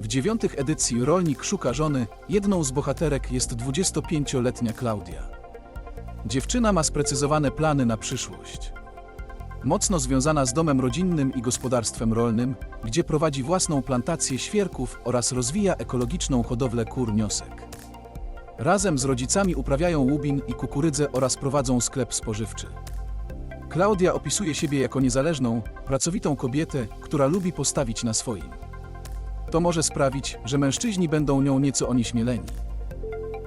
W dziewiątych edycji Rolnik szuka żony, jedną z bohaterek jest 25-letnia Klaudia. Dziewczyna ma sprecyzowane plany na przyszłość. Mocno związana z domem rodzinnym i gospodarstwem rolnym, gdzie prowadzi własną plantację świerków oraz rozwija ekologiczną hodowlę kur niosek. Razem z rodzicami uprawiają łubin i kukurydzę oraz prowadzą sklep spożywczy. Klaudia opisuje siebie jako niezależną, pracowitą kobietę, która lubi postawić na swoim. To może sprawić, że mężczyźni będą nią nieco onieśmieleni.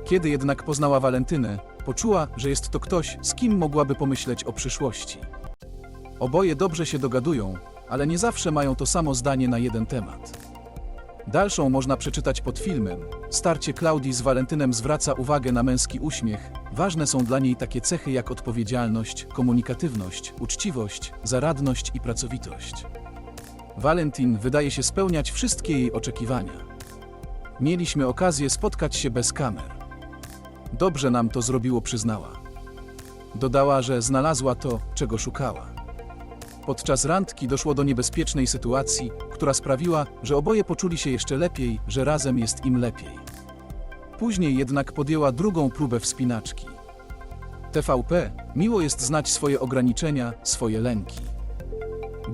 Kiedy jednak poznała Walentynę, poczuła, że jest to ktoś, z kim mogłaby pomyśleć o przyszłości. Oboje dobrze się dogadują, ale nie zawsze mają to samo zdanie na jeden temat. Dalszą można przeczytać pod filmem. Starcie Klaudii z Walentynem zwraca uwagę na męski uśmiech. Ważne są dla niej takie cechy jak odpowiedzialność, komunikatywność, uczciwość, zaradność i pracowitość. Valentin wydaje się spełniać wszystkie jej oczekiwania. Mieliśmy okazję spotkać się bez kamer. Dobrze nam to zrobiło, przyznała. Dodała, że znalazła to, czego szukała. Podczas randki doszło do niebezpiecznej sytuacji, która sprawiła, że oboje poczuli się jeszcze lepiej, że razem jest im lepiej. Później jednak podjęła drugą próbę wspinaczki. TVP, miło jest znać swoje ograniczenia, swoje lęki.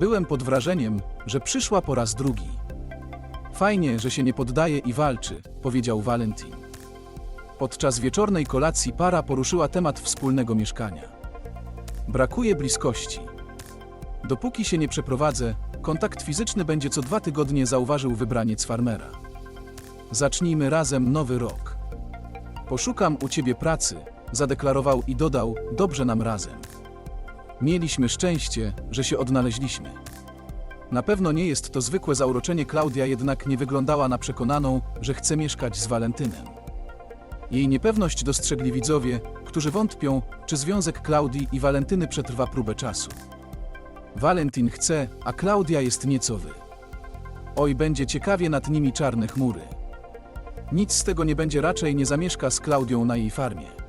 Byłem pod wrażeniem, że przyszła po raz drugi. Fajnie, że się nie poddaje i walczy, powiedział Valentin. Podczas wieczornej kolacji para poruszyła temat wspólnego mieszkania. Brakuje bliskości. Dopóki się nie przeprowadzę, kontakt fizyczny będzie co dwa tygodnie, zauważył wybraniec farmera. Zacznijmy razem nowy rok. Poszukam u ciebie pracy, zadeklarował i dodał, dobrze nam razem. Mieliśmy szczęście, że się odnaleźliśmy. Na pewno nie jest to zwykłe zauroczenie, Klaudia jednak nie wyglądała na przekonaną, że chce mieszkać z Walentynem. Jej niepewność dostrzegli widzowie, którzy wątpią, czy związek Klaudii i Walentyny przetrwa próbę czasu. Valentin chce, a Klaudia jest nieco wy. Oj, będzie ciekawie nad nimi czarne chmury. Nic z tego nie będzie raczej nie zamieszka z Klaudią na jej farmie.